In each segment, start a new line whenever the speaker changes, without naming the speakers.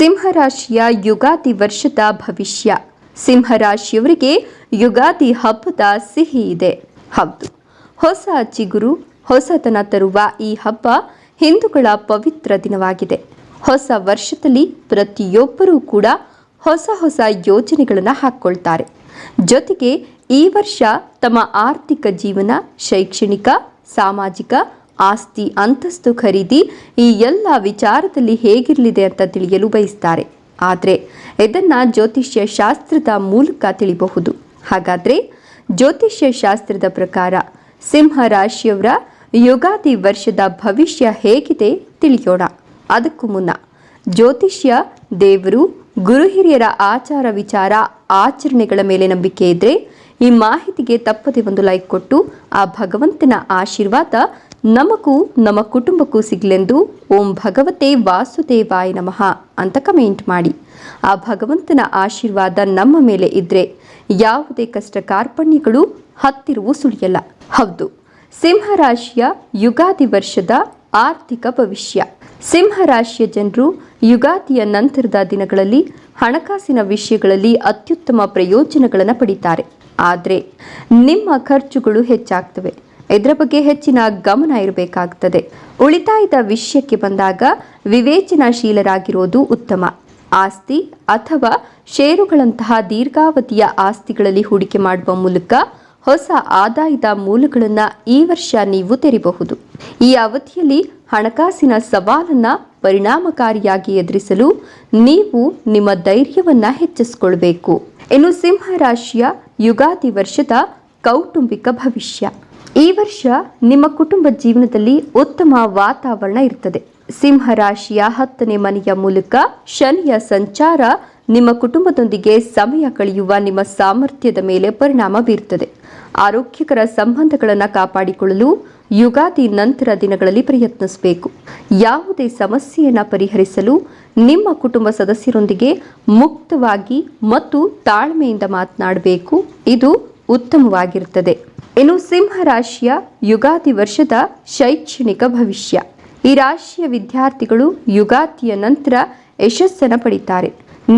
ಸಿಂಹರಾಶಿಯ ಯುಗಾದಿ ವರ್ಷದ ಭವಿಷ್ಯ. ಸಿಂಹರಾಶಿಯವರಿಗೆ ಯುಗಾದಿ ಹಬ್ಬದ ಸಿಹಿ ಇದೆ. ಹೌದು. ಹೊಸ ಚಿಗುರು, ಹೊಸತನ ತರುವ ಈ ಹಬ್ಬ ಹಿಂದೂಗಳ ಪವಿತ್ರ ದಿನವಾಗಿದೆ. ಹೊಸ ವರ್ಷದಲ್ಲಿ ಪ್ರತಿಯೊಬ್ಬರೂ ಕೂಡ ಹೊಸ ಹೊಸ ಯೋಜನೆಗಳನ್ನು ಹಾಕ್ಕೊಳ್ತಾರೆ ಜೊತೆಗೆ ಈ ವರ್ಷ ತಮ್ಮ ಆರ್ಥಿಕ ಜೀವನ, ಶೈಕ್ಷಣಿಕ, ಸಾಮಾಜಿಕ ಆಸ್ತಿ ಅಂತಸ್ತು ಖರೀದಿ ಈ ಎಲ್ಲ ವಿಚಾರದಲ್ಲಿ ಹೇಗಿರಲಿದೆ ಅಂತ ತಿಳಿಯಲು ಬಯಸ್ತಾರೆ. ಆದರೆ ಇದನ್ನು ಜ್ಯೋತಿಷ್ಯ ಶಾಸ್ತ್ರದ ಮೂಲಕ ತಿಳಿಬಹುದು. ಹಾಗಾದರೆ ಜ್ಯೋತಿಷ್ಯ ಶಾಸ್ತ್ರದ ಪ್ರಕಾರ ಸಿಂಹ ರಾಶಿಯವರ ಯುಗಾದಿ ವರ್ಷದ ಭವಿಷ್ಯ ಹೇಗಿದೆ ತಿಳಿಯೋಣ. ಅದಕ್ಕೂ ಮುನ್ನ ಜ್ಯೋತಿಷ್ಯ, ದೇವರು, ಗುರು ಹಿರಿಯರ ಆಚಾರ ವಿಚಾರ, ಆಚರಣೆಗಳ ಮೇಲೆ ನಂಬಿಕೆ ಇದ್ರೆ ಈ ಮಾಹಿತಿಗೆ ತಪ್ಪದೆ ಒಂದು ಲೈಕ್ ಕೊಟ್ಟು ಆ ಭಗವಂತನ ಆಶೀರ್ವಾದ ನಮಗೂ ನಮ್ಮ ಕುಟುಂಬಕ್ಕೂ ಸಿಗಲೆಂದು ಓಂ ಭಗವತೆ ವಾಸುದೇವಾಯ ನಮಃ ಅಂತ ಕಮೆಂಟ್ ಮಾಡಿ. ಆ ಭಗವಂತನ ಆಶೀರ್ವಾದ ನಮ್ಮ ಮೇಲೆ ಇದ್ರೆ ಯಾವುದೇ ಕಷ್ಟ ಕಾರ್ಪಣ್ಯಗಳು ಹತ್ತಿರವೂ ಸುಳಿಯಲ್ಲ. ಹೌದು ಸಿಂಹರಾಶಿಯ ಯುಗಾದಿ ವರ್ಷದ ಆರ್ಥಿಕ ಭವಿಷ್ಯ. ಸಿಂಹರಾಶಿಯ ಜನರು ಯುಗಾದಿಯ ನಂತರದ ದಿನಗಳಲ್ಲಿ ಹಣಕಾಸಿನ ವಿಷಯಗಳಲ್ಲಿ ಅತ್ಯುತ್ತಮ ಪ್ರಯೋಜನಗಳನ್ನು ಪಡಿತಾರೆ. ಆದರೆ ನಿಮ್ಮ ಖರ್ಚುಗಳು ಹೆಚ್ಚಾಗ್ತವೆ. ಇದರ ಬಗ್ಗೆ ಹೆಚ್ಚಿನ ಗಮನ ಇರಬೇಕಾಗ್ತದೆ. ಉಳಿತಾಯದ ವಿಷಯಕ್ಕೆ ಬಂದಾಗ ವಿವೇಚನಾಶೀಲರಾಗಿರೋದು ಉತ್ತಮ. ಆಸ್ತಿ ಅಥವಾ ಷೇರುಗಳಂತಹ ದೀರ್ಘಾವಧಿಯ ಆಸ್ತಿಗಳಲ್ಲಿ ಹೂಡಿಕೆ ಮಾಡುವ ಮೂಲಕ ಹೊಸ ಆದಾಯದ ಮೂಲಗಳನ್ನು ಈ ವರ್ಷ ನೀವು ತೆರೆಯಬಹುದು ಈ ಅವಧಿಯಲ್ಲಿ ಹಣಕಾಸಿನ ಸವಾಲನ್ನ ಪರಿಣಾಮಕಾರಿಯಾಗಿ ಎದುರಿಸಲು ನೀವು ನಿಮ್ಮ ಧೈರ್ಯವನ್ನ ಹೆಚ್ಚಿಸಿಕೊಳ್ಬೇಕು. ಇನ್ನು ಸಿಂಹ ರಾಶಿಯ ಯುಗಾದಿ ವರ್ಷದ ಕೌಟುಂಬಿಕ ಭವಿಷ್ಯ. ಈ ವರ್ಷ ನಿಮ್ಮ ಕುಟುಂಬ ಜೀವನದಲ್ಲಿ ಉತ್ತಮ ವಾತಾವರಣ ಇರ್ತದೆ. ಸಿಂಹ ರಾಶಿಯ ಹತ್ತನೇ ಮನೆಯ ಮೂಲಕ ಶನಿಯ ಸಂಚಾರ ನಿಮ್ಮ ಕುಟುಂಬದೊಂದಿಗೆ ಸಮಯ ಕಳೆಯುವ ನಿಮ್ಮ ಸಾಮರ್ಥ್ಯದ ಮೇಲೆ ಪರಿಣಾಮ ಬೀರುತ್ತದೆ ಆರೋಗ್ಯಕರ ಸಂಬಂಧಗಳನ್ನು ಕಾಪಾಡಿಕೊಳ್ಳಲು ಯುಗಾದಿ ನಂತರ ದಿನಗಳಲ್ಲಿ ಪ್ರಯತ್ನಿಸಬೇಕು. ಯಾವುದೇ ಸಮಸ್ಯೆಯನ್ನು ಪರಿಹರಿಸಲು ನಿಮ್ಮ ಕುಟುಂಬ ಸದಸ್ಯರೊಂದಿಗೆ ಮುಕ್ತವಾಗಿ ಮತ್ತು ತಾಳ್ಮೆಯಿಂದ ಮಾತನಾಡಬೇಕು. ಇದು ಉತ್ತಮವಾಗಿರುತ್ತದೆ. ಇನ್ನು ಸಿಂಹ ರಾಶಿಯ ಯುಗಾದಿ ವರ್ಷದ ಶೈಕ್ಷಣಿಕ ಭವಿಷ್ಯ. ಈ ರಾಶಿಯ ವಿದ್ಯಾರ್ಥಿಗಳು ಯುಗಾದಿಯ ನಂತರ ಯಶಸ್ಸನ್ನು ಪಡಿತಾರೆ.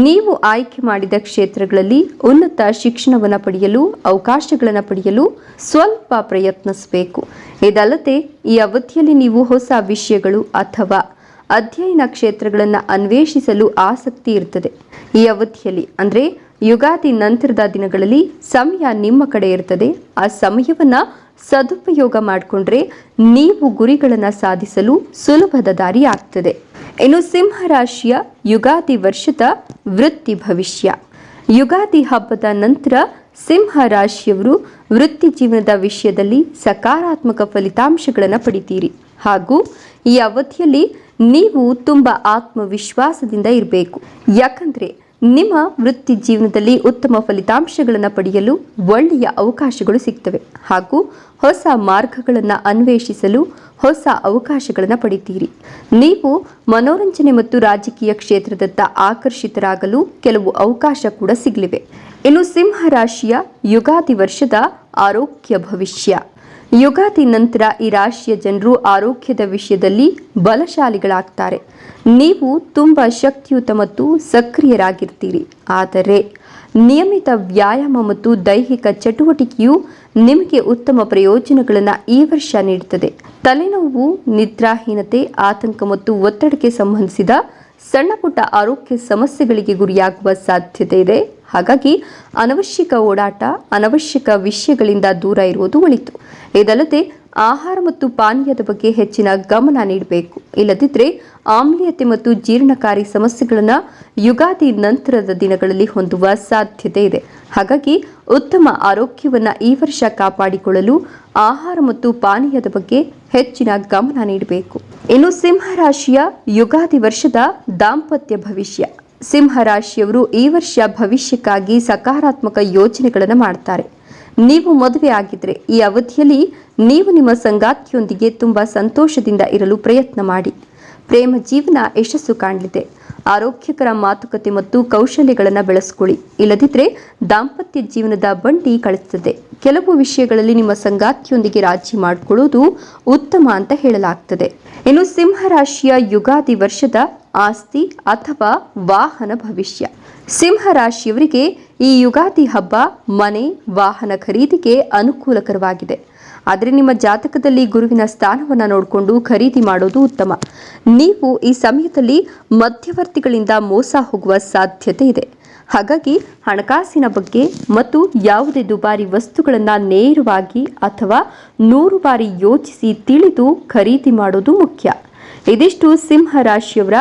ನೀವು ಆಯ್ಕೆ ಮಾಡಿದ ಕ್ಷೇತ್ರಗಳಲ್ಲಿ ಉನ್ನತ ಶಿಕ್ಷಣವನ್ನು ಪಡೆಯಲು, ಅವಕಾಶಗಳನ್ನು ಪಡೆಯಲು ಸ್ವಲ್ಪ ಪ್ರಯತ್ನಿಸಬೇಕು. ಇದಲ್ಲದೆ, ಈ ಅವಧಿಯಲ್ಲಿ ನೀವು ಹೊಸ ವಿಷಯಗಳು ಅಥವಾ ಅಧ್ಯಯನ ಕ್ಷೇತ್ರಗಳನ್ನು ಅನ್ವೇಷಿಸಲು ಆಸಕ್ತಿ ಇರ್ತದೆ. ಈ ಅವಧಿಯಲ್ಲಿ ಅಂದರೆ ಯುಗಾದಿ ನಂತರದ ದಿನಗಳಲ್ಲಿ ಸಮಯ ನಿಮ್ಮ ಕಡೆ ಇರ್ತದೆ. ಆ ಸಮಯವನ್ನು ಸದುಪಯೋಗ ಮಾಡಿಕೊಂಡ್ರೆ ನೀವು ಗುರಿಗಳನ್ನು ಸಾಧಿಸಲು ಸುಲಭದ ದಾರಿ ಆಗ್ತದೆ. ಇನ್ನು ಸಿಂಹ ರಾಶಿಯ ಯುಗಾದಿ ವರ್ಷದ ವೃತ್ತಿ ಭವಿಷ್ಯ. ಯುಗಾದಿ ಹಬ್ಬದ ನಂತರ ಸಿಂಹ ರಾಶಿಯವರು ವೃತ್ತಿ ಜೀವನದ ವಿಷಯದಲ್ಲಿ ಸಕಾರಾತ್ಮಕ ಫಲಿತಾಂಶಗಳನ್ನು ಪಡಿತೀರಿ. ಹಾಗೂ ಈ ಅವಧಿಯಲ್ಲಿ ನೀವು ತುಂಬ ಆತ್ಮವಿಶ್ವಾಸದಿಂದ ಇರಬೇಕು. ಯಾಕಂದ್ರೆ ನಿಮ್ಮ ವೃತ್ತಿ ಜೀವನದಲ್ಲಿ ಉತ್ತಮ ಫಲಿತಾಂಶಗಳನ್ನು ಪಡೆಯಲು ಒಳ್ಳೆಯ ಅವಕಾಶಗಳು ಸಿಗ್ತವೆ ಹಾಗೂ ಹೊಸ ಮಾರ್ಗಗಳನ್ನು ಅನ್ವೇಷಿಸಲು ಹೊಸ ಅವಕಾಶಗಳನ್ನು ಪಡಿತೀರಿ. ನೀವು ಮನೋರಂಜನೆ ಮತ್ತು ರಾಜಕೀಯ ಕ್ಷೇತ್ರದತ್ತ ಆಕರ್ಷಿತರಾಗಲು ಕೆಲವು ಅವಕಾಶ ಕೂಡ ಸಿಗಲಿವೆ. ಇನ್ನು ಸಿಂಹ ರಾಶಿಯ ಯುಗಾದಿ ವರ್ಷದ ಆರೋಗ್ಯ ಭವಿಷ್ಯ. ಯುಗಾದಿ ನಂತರ ಈ ರಾಶಿಯ ಜನರು ಆರೋಗ್ಯದ ವಿಷಯದಲ್ಲಿ ಬಲಶಾಲಿಗಳಾಗ್ತಾರೆ. ನೀವು ತುಂಬ ಶಕ್ತಿಯುತ ಮತ್ತು ಸಕ್ರಿಯರಾಗಿರ್ತೀರಿ. ಆದರೆ ನಿಯಮಿತ ವ್ಯಾಯಾಮ ಮತ್ತು ದೈಹಿಕ ಚಟುವಟಿಕೆಯು ನಿಮಗೆ ಉತ್ತಮ ಪ್ರಯೋಜನಗಳನ್ನು ಈ ವರ್ಷ ನೀಡುತ್ತದೆ. ತಲೆನೋವು, ನಿದ್ರಾಹೀನತೆ, ಆತಂಕ ಮತ್ತು ಒತ್ತಡಕ್ಕೆ ಸಂಬಂಧಿಸಿದ ಸಣ್ಣಪುಟ್ಟ ಆರೋಗ್ಯ ಸಮಸ್ಯೆಗಳಿಗೆ ಗುರಿಯಾಗುವ ಸಾಧ್ಯತೆ ಇದೆ. ಹಾಗಾಗಿ ಅನವಶ್ಯಕ ಓಡಾಟ, ಅನವಶ್ಯಕ ವಿಷಯಗಳಿಂದ ದೂರ ಇರುವುದು ಒಳಿತು. ಇದಲ್ಲದೆ ಆಹಾರ ಮತ್ತು ಪಾನೀಯದ ಬಗ್ಗೆ ಹೆಚ್ಚಿನ ಗಮನ ನೀಡಬೇಕು. ಇಲ್ಲದಿದ್ದರೆ ಆಮ್ಲೀಯತೆ ಮತ್ತು ಜೀರ್ಣಕಾರಿ ಸಮಸ್ಯೆಗಳನ್ನು ಯುಗಾದಿ ನಂತರದ ದಿನಗಳಲ್ಲಿ ಹೊಂದುವ ಸಾಧ್ಯತೆ ಇದೆ. ಹಾಗಾಗಿ ಉತ್ತಮ ಆರೋಗ್ಯವನ್ನು ಈ ವರ್ಷ ಕಾಪಾಡಿಕೊಳ್ಳಲು ಆಹಾರ ಮತ್ತು ಪಾನೀಯದ ಬಗ್ಗೆ ಹೆಚ್ಚಿನ ಗಮನ ನೀಡಬೇಕು. ಇನ್ನು ಸಿಂಹರಾಶಿಯ ಯುಗಾದಿ ವರ್ಷದ ದಾಂಪತ್ಯ ಭವಿಷ್ಯ. ಸಿಂಹ ರಾಶಿಯವರು ಈ ವರ್ಷ ಭವಿಷ್ಯಕ್ಕಾಗಿ ಸಕಾರಾತ್ಮಕ ಯೋಜನೆಗಳನ್ನು ಮಾಡ್ತಾರೆ. ನೀವು ಮದುವೆ ಆಗಿದ್ರೆ ಈ ಅವಧಿಯಲ್ಲಿ ನೀವು ನಿಮ್ಮ ಸಂಗಾತಿಯೊಂದಿಗೆ ತುಂಬಾ ಸಂತೋಷದಿಂದ ಇರಲು ಪ್ರಯತ್ನ ಮಾಡಿ. ಪ್ರೇಮ ಜೀವನ ಯಶಸ್ಸು ಕಾಣಲಿದೆ. ಆರೋಗ್ಯಕರ ಮಾತುಕತೆ ಮತ್ತು ಕೌಶಲ್ಯಗಳನ್ನು ಬೆಳೆಸ್ಕೊಳ್ಳಿ. ಇಲ್ಲದಿದ್ದರೆ ದಾಂಪತ್ಯ ಜೀವನದ ಬಂಡಿ ಕಳಿಸ್ತದೆ. ಕೆಲವು ವಿಷಯಗಳಲ್ಲಿ ನಿಮ್ಮ ಸಂಗಾತಿಯೊಂದಿಗೆ ರಾಜಿ ಮಾಡಿಕೊಳ್ಳುವುದು ಉತ್ತಮ ಅಂತ ಹೇಳಲಾಗ್ತದೆ. ಇನ್ನು ಸಿಂಹರಾಶಿಯ ಯುಗಾದಿ ವರ್ಷದ ಆಸ್ತಿ ಅಥವಾ ವಾಹನ ಭವಿಷ್ಯ. ಸಿಂಹರಾಶಿಯವರಿಗೆ ಈ ಯುಗಾದಿ ಹಬ್ಬ ಮನೆ, ವಾಹನ ಖರೀದಿಗೆ ಅನುಕೂಲಕರವಾಗಿದೆ. ಆದರೆ ನಿಮ್ಮ ಜಾತಕದಲ್ಲಿ ಗುರುವಿನ ಸ್ಥಾನವನ್ನು ನೋಡಿಕೊಂಡು ಖರೀದಿ ಮಾಡೋದು ಉತ್ತಮ. ನೀವು ಈ ಸಮಯದಲ್ಲಿ ಮಧ್ಯವರ್ತಿಗಳಿಂದ ಮೋಸ ಹೋಗುವ ಸಾಧ್ಯತೆ ಇದೆ. ಹಾಗಾಗಿ ಹಣಕಾಸಿನ ಬಗ್ಗೆ ಮತ್ತು ಯಾವುದೇ ದುಬಾರಿ ವಸ್ತುಗಳನ್ನು ನೇರವಾಗಿ ಅಥವಾ ನೂರು ಬಾರಿ ಯೋಚಿಸಿ ತಿಳಿದು ಖರೀದಿ ಮಾಡೋದು ಮುಖ್ಯ. ಇದಿಷ್ಟು ಸಿಂಹ ರಾಶಿಯವರ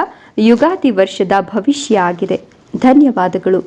ಯುಗಾದಿ ವರ್ಷದ ಭವಿಷ್ಯ ಆಗಿದೆ. ಧನ್ಯವಾದಗಳು.